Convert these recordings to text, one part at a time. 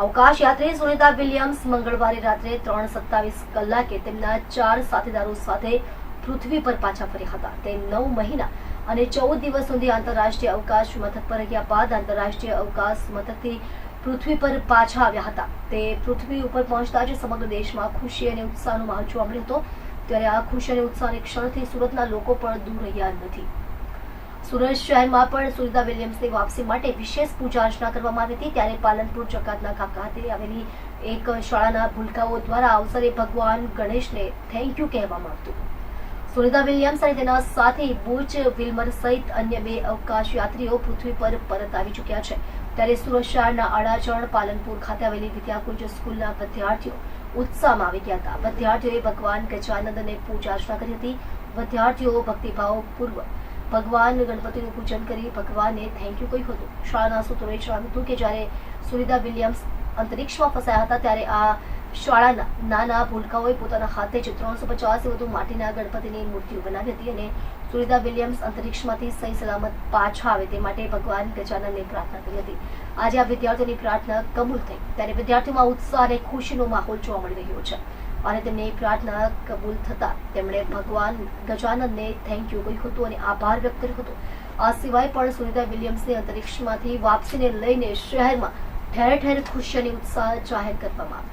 અવકાશ યાત્રી સુનિતા વિલિયમ્સ મંગળવારે રાત્રે ત્રણ સત્તાવીસ કલાકે તેમના ચાર સાથીદારો સાથે પૃથ્વી પર પાછા ફર્યા હતા. તે નવ મહિના અને ચૌદ દિવસ સુધી આંતરરાષ્ટ્રીય અવકાશ મથક પર રહ્યા બાદ આંતરરાષ્ટ્રીય અવકાશ મથકથી પૃથ્વી પર પાછા આવ્યા હતા. તે પૃથ્વી ઉપર પહોંચતા જ સમગ્ર દેશમાં ખુશી અને ઉત્સાહનો માહોલ જોવા મળ્યો હતો. ત્યારે આ ખુશી અને ઉત્સાહની ક્ષણથી સુરતના લોકો પણ દૂર રહ્યા નથી. સુરત શહેરમાં પણ સુનિતા વિલિયમ્સની વાપસી માટે વિશેષ પૂજા અર્ચના કરવામાં આવી હતી. ત્યારે પાલનપુર ચકાતના કાકા ખાતે આવેલી એક શાળાના ભૂલકાઓ દ્વારા અવસરે ભગવાન ગણેશને થેન્ક યુ કહેવામાં આવતું સુનિતા વિલિયમ્સ અને તેના સાથે બુચ વિલ્મર સહિત અન્ય બે અવકાશ યાત્રીઓ પૃથ્વી પર પરત આવી ચૂક્યા છે. ત્યારે સુરત શહેરના અડાચણ પાલનપુર ખાતે આવેલી વિદ્યાકુંજ સ્કૂલના વિદ્યાર્થીઓ ઉત્સાહમાં આવી ગયા હતા. વિદ્યાર્થીઓએ ભગવાન ગજાનંદને પૂજા અર્ચના કરી હતી. વિદ્યાર્થીઓ ભક્તિભાવ પૂર્વ ભગવાન ગણપતિનું પૂજન કરી ભગવાનને થેન્ક યુ કહ્યું હતું. શાળાના સૂત્રોએ જણાવ્યું હતું કે જ્યારે સુનિતા વિલિયમ્સ અંતરિક્ષમાં ફસાયા હતા, ત્યારે આ શાળાના નાના ભૂલકાઓએ પોતાના હાથે જ ત્રણસો પચાસથી વધુ માટીના ગણપતિની મૂર્તિઓ બનાવી હતી અને સુનિતા વિલિયમ્સ અંતરિક્ષમાંથી સહી સલામત પાછા આવે તે માટે ભગવાન ગજાનનને પ્રાર્થના કરી હતી. આજે આ વિદ્યાર્થીઓની પ્રાર્થના કબૂલ થઈ. ત્યારે વિદ્યાર્થીઓમાં ઉત્સાહ અને ખુશીનો માહોલ જોવા મળી રહ્યો છે. અને તેમની પ્રાર્થના કબૂલ થતા તેમણે ભગવાન ગજાનંદને થેન્ક યુ કહ્યું હતું અને આભાર વ્યક્ત કર્યો હતો. આ સિવાય પણ સુનિતા વિલિયમ્સની અંતરિક્ષમાંથી વાપસીને લઈને શહેરમાં ઠેર ઠેર ખુશી અને ઉત્સાહ જાહેર કરવામાં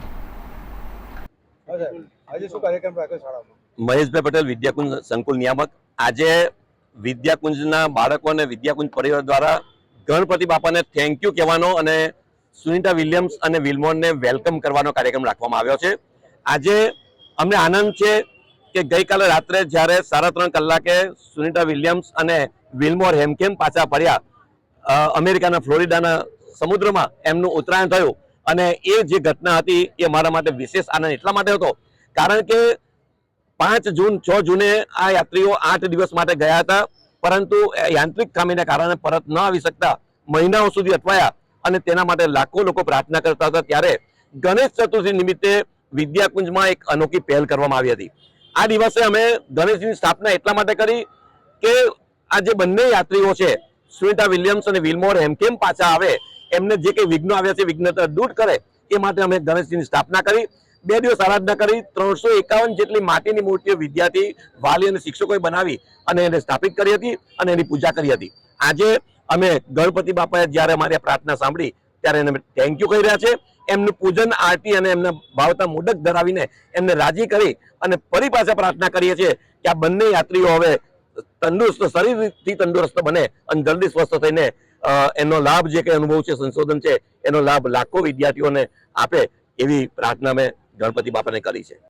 આવ્યો. આજે શું કાર્યક્રમ રાખ્યો શાળામાં? મહેશભાઈ પટેલ વિદ્યાકુંજ સંકુલ નિયામક. આજે વિદ્યાકુંજના બાળકો અને વિદ્યાકુંજ પરિવાર દ્વારા ગણપતિ બાપાને થેન્ક યુ કહેવાનો અને સુનિતા વિલિયમ્સ અને વિલમોનને વેલકમ કરવાનો કાર્યક્રમ રાખવામાં આવ્યો છે. આજે અમને આનંદ છે કે ગઈકાલે રાત્રે જ્યારે સાડા ત્રણ કલાકે સુનિતા વિલિયમ્સ અને વિલમોર હેમકેમ પાછા પડ્યા અમેરિકાના ફ્લોરિડાના સમુદ્રમાં એમનું ઉત્તરાયણ થયું અને એ જે ઘટના હતી એ મારા માટે વિશેષ આનંદ એટલા માટે હતો. કારણ કે પાંચ જૂન, છ જૂને આ યાત્રીઓ આઠ દિવસ માટે ગયા હતા, પરંતુ યાંત્રિક ખામીને કારણે પરત ન આવી શકતા મહિનાઓ સુધી અટવાયા અને તેના માટે લાખો લોકો પ્રાર્થના કરતા હતા. ત્યારે ગણેશ ચતુર્થી નિમિત્તે વિદ્યાકુંજમાં એક અનોખી પહેલ કરવામાં આવી હતી. આ દિવસે અમે ગણેશજીની સ્થાપના એટલા માટે કરી કે આ જે બંને યાત્રીઓ છે, સુનિતા વિલિયમ્સ અને વિલમોર હેમકેમ પાછા આવે, એમને જે કંઈ વિઘ્નો આવ્યા છે વિઘ્ન દૂર કરે, એ માટે અમે ગણેશજીની સ્થાપના કરી. બે દિવસ આરાધના કરી. ત્રણસો એકાવન જેટલી માટીની મૂર્તિઓ વિદ્યાર્થી, વાલી અને શિક્ષકોએ બનાવી અને એને સ્થાપિત કરી હતી અને એની પૂજા કરી હતી. આજે અમે ગણપતિ બાપાએ જ્યારે અમારી પ્રાર્થના સાંભળી ત્યારે એને થેન્ક યુ કહી રહ્યા છે. એમનું પૂજન, આરતી અને એમને ભાવતા મુદક ધરાવીને એમને રાજી કરી અને ફરી પાછા પ્રાર્થના કરીએ છીએ કે આ બંને યાત્રીઓ હવે તંદુરસ્ત, શરીરથી તંદુરસ્ત બને અને જલ્દી સ્વસ્થ થઈને એનો લાભ જે કંઈ અનુભવ છે, સંશોધન છે, એનો લાભ લાખો વિદ્યાર્થીઓને આપે એવી પ્રાર્થના મેં ગણપતિ બાપાને કરી છે.